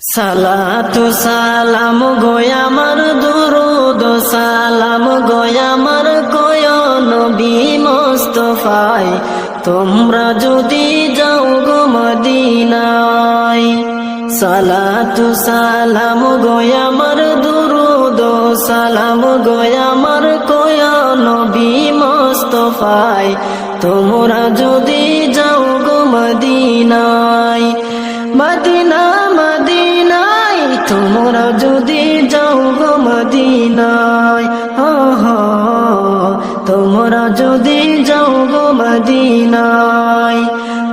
সালাতু সালাম গোয়ামার দুরুদ, সালাম গোয়ামার কয় নবী মোস্তফায়, তোমরা যদি যাও গো মদিনায়। সালাতু সালাম গোয়ামার দুরুদ, সালাম গোয়ামার কয় নবী মোস্তফায়, তোমরা যদি যাও গো মদিনায়। মদিনা তোমরা যদি যাও গো মদিনায় হা হা তোমরা যদি যাও গো মদিনায়,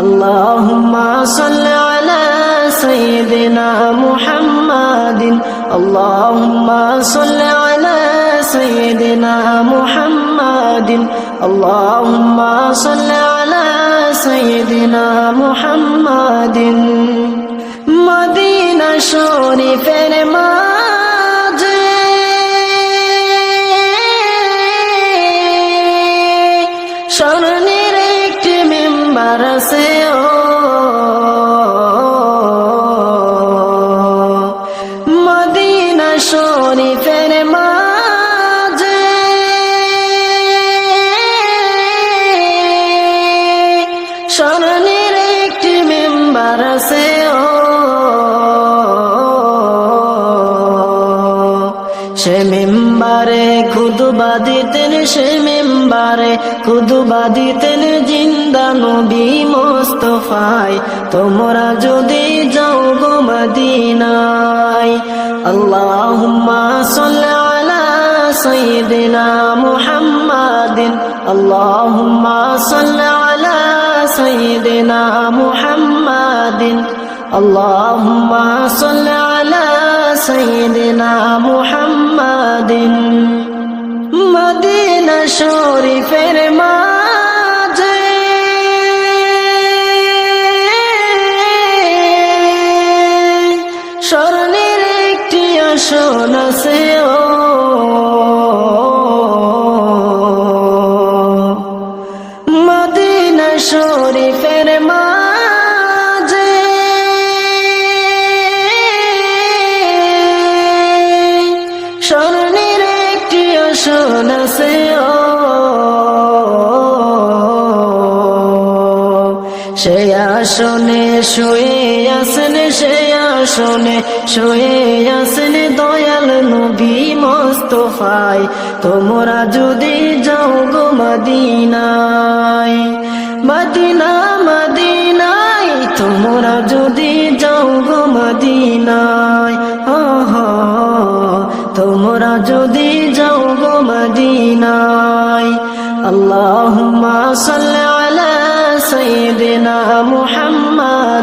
আল্লাহুম্মা সাল্লি আলা সাইয়্যিদিনা মুহাম্মাদিন, আল্লাহুম্মা সাল্লি আলা সাইয়্যিদিনা মুহাম্মাদিন, আল্লাহুম্মা সাল্লি আলা সাইয়্যিদিনা মুহাম্মাদিন। মদিনা শরীফের মাঝে। স্মরণের খুদবা দিতেন সে মেম্বারে, খুদবা দিতেন জিন্দা নবী মোস্তফায়, তোমরা যদি যাও গো মদিনায়। আল্লাহুম্মা সাল্লি আলা সাইয়্যিদিনা মুহাম্মাদিন, আল্লাহুম্মা সাল্লি আলা সাইয়্যিদিনা মুহাম্মাদিন, আল্লাহুম্মা সাল্লি আলা সাইয়্যিদিনা মুহাম্মাদিন। মদিনা শরীফের মাঝে। স্মরণের একটি আসন আছে মদিনা শরীফের মাঝে। সে আসনে শুয়ে আসেন, সে আসনে শুয়ে আসেন দয়াল নবী মোস্তফায়। তোমরা যদি যাও গো মদিনায়, মদিনা, মদিনায়, তোমরা যদি যাও গো মদিনায় তোমরা যদি যাও গো মদিনায়। আল্লাহুম্মা সাল্লি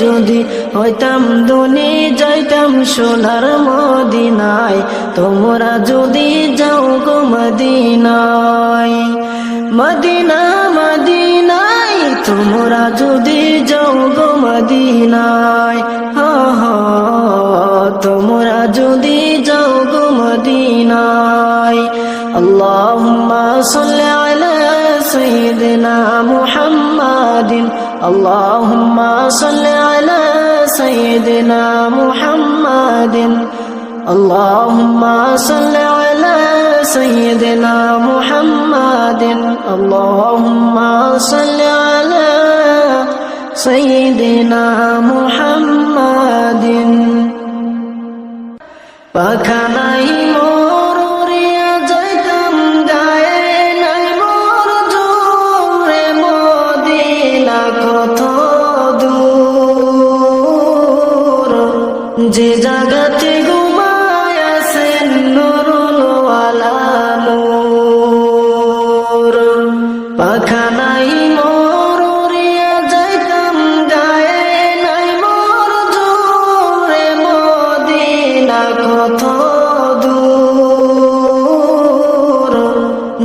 যদি হইতাম দনি যাইতাম সোনার মদিনায়। তোমরা যদি যাও গো মদিনায়, মদিনা, মদিনায়। তোমরা যদি যাও গো মদিনায় তোমরা যদি যাও গো মদিনায়। আল্লাহুম্মা সাল্লি আলা সাইয়্যিদিনা মুহাম্মাদিন আল্লাহুম্মা সাল্লি আলা সাইয়্যিদিনা মুহাম্মাদিন اللهم صل على سيدنا محمد اللهم صل على سيدنا محمد পাখানাই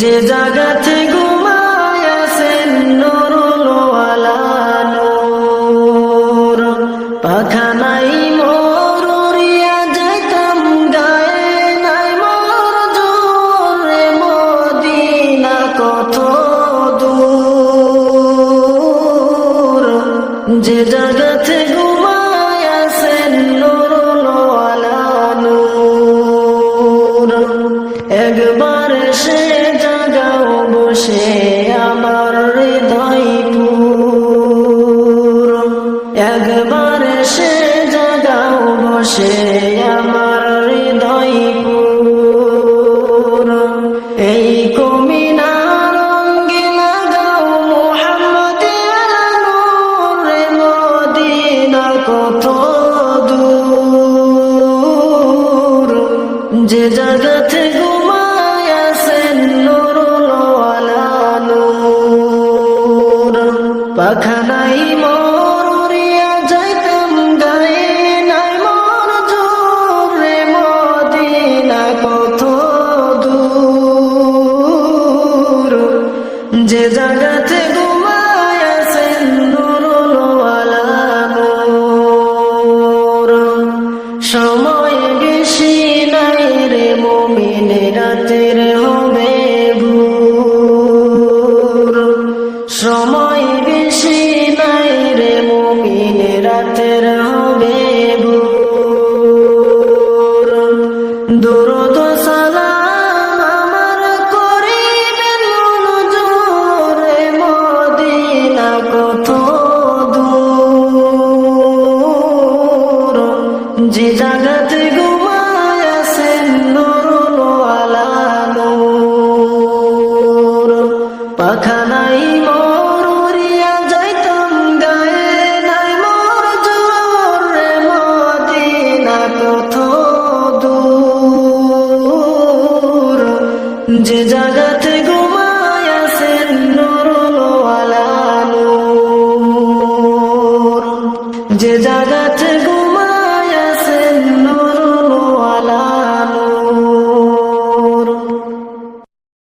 যে জাগাতে ঘুমায় নুরুল ওয়ালা নূর। পাখা নাই যে জায়গাতে যে জাগাতে গো